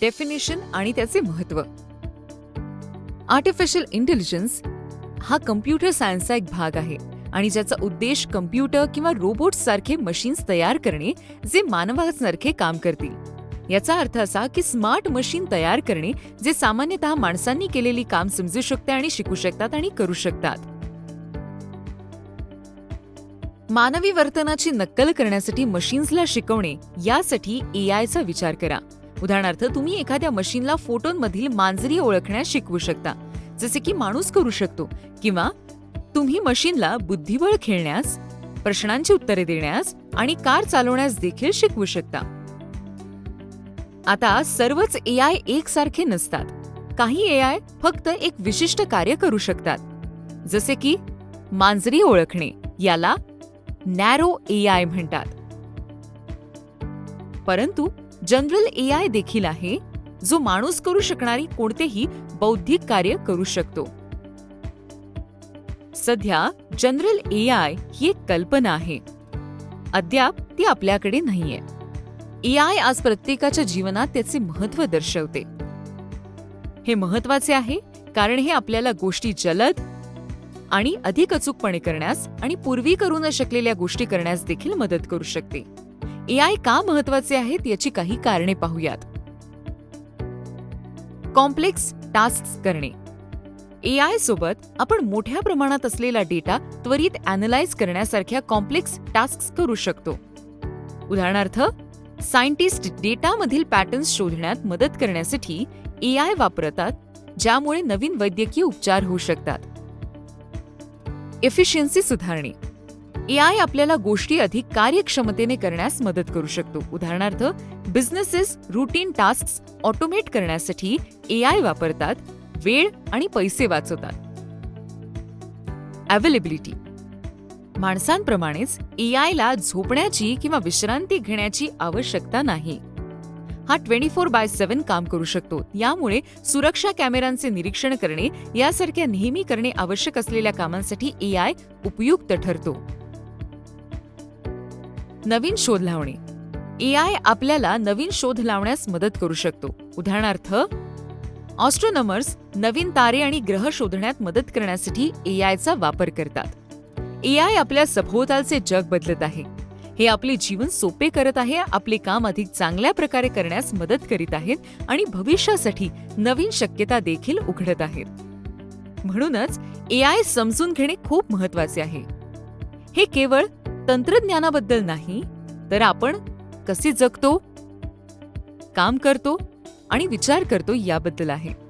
Definition आणि त्याचे महत्त्व आर्टिफिशियल इंटेलिजन्स हा कम्प्युटर सायन्सचा एक भाग आहे आणि ज्याचा उद्देश कम्प्युटर किंवा रोबोट सारखे मशीन्स तयार करणे जे मानवासारखे काम करतील. याचा अर्थ असा की स्मार्ट मशीन तयार करणे जे सामान्यतः माणसांनी केलेली काम समजू शकते आणि शिकू शकतात आणि करू शकतात. मानवी वर्तनाची नक्कल करण्यासाठी मशीन्सला शिकवणे यासाठी एआयचा विचार करा. उदाहरणार्थ तुम्ही एखाद्या मशीनला फोटोंमधील मांजरी ओळखण्यास शिकवू शकता. जसे की माणूस करू शकतो किंवा तुम्ही मशीनला बुद्धिबळ खेळण्यास प्रश्नांची उत्तरे देण्यास आणि कार चालवण्यास देखील शिकवू शकता. आता सर्वच ए आय एकसारखे नसतात. काही ए आय फक्त एक विशिष्ट कार्य करू शकतात. जसे की मांजरी ओळखणे याला नॅरो ए आय म्हणतात. परंतु जनरल ए आय देखील आहे जो माणूस करू शकणारी कोणतेही बौद्धिक कार्य करू शकतो. सध्या जनरल ए आय ही एक कल्पना आहे. अद्याप ती आपल्याकडे नाहीये. ए आय आज प्रत्येकाच्या जीवनात त्याचे महत्त्व दर्शवते. हे महत्त्वाचे आहे कारण हे आपल्याला गोष्टी जलद आणि अधिक अचूकपणे करण्यास आणि पूर्वी करू न शकलेल्या गोष्टी करण्यास देखील मदत करू शकते. एआय का महत्त्वाचे आहेत याची काही कारणे पाहूयात. कॉम्प्लेक्स टास्क करणे. एआय सोबत आपण मोठ्या प्रमाणात असलेला डेटा त्वरित अॅनलाइज करण्यासारख्या कॉम्प्लेक्स टास्क करू शकतो. उदाहरणार्थ सायंटिस्ट डेटामधील पॅटर्न्स शोधण्यात मदत करण्यासाठी एआय वापरतात ज्यामुळे नवीन वैद्यकीय उपचार होऊ शकतात. एफिशियन्सी सुधारणे. ए आय आपल्याला गोष्टी अधिक कार्यक्षमतेने करण्यास मदत करू शकतो. उदाहरणार्थ बिझनेसेस रुटीन टास्क ऑटोमेट करण्यासाठी ए आय वापरतात वेळ आणि पैसे वाचवतात. अवेलेबिलिटी माणसांप्रमाणेच ए आयला झोपण्याची किंवा विश्रांती घेण्याची आवश्यकता नाही. हा ट्वेंटी फोर बाय सेव्हन काम करू शकतो. यामुळे सुरक्षा कॅमेऱ्यांचे निरीक्षण करणे यासारख्या नेहमी करणे आवश्यक असलेल्या कामांसाठी ए आय उपयुक्त ठरतो. नवीन शोध लावणे. एआय आपल्याला नवीन शोध लावण्यास मदत करू शकतो. उदाहरणार्थ ऑस्ट्रोनॉमर्स नवीन तारे आणि ग्रह शोधण्यात मदत करण्यासाठी एआयचा वापर करतात. एआय आपल्या सभोवतालचे जग बदलत आहे. हे आपले जीवन सोपे करत आहे आपले काम अधिक चांगल्या प्रकारे करण्यास मदत करीत आहेत आणि भविष्यासाठी नवीन शक्यता देखील उघडत आहेत. म्हणूनच ए आय समजून घेणे खूप महत्त्वाचे आहे. हे केवळ तंत्रज्ञानाबद्दल नाही तर आपण कसे जगतो काम करतो आणि विचार करतो याबद्दल आहे.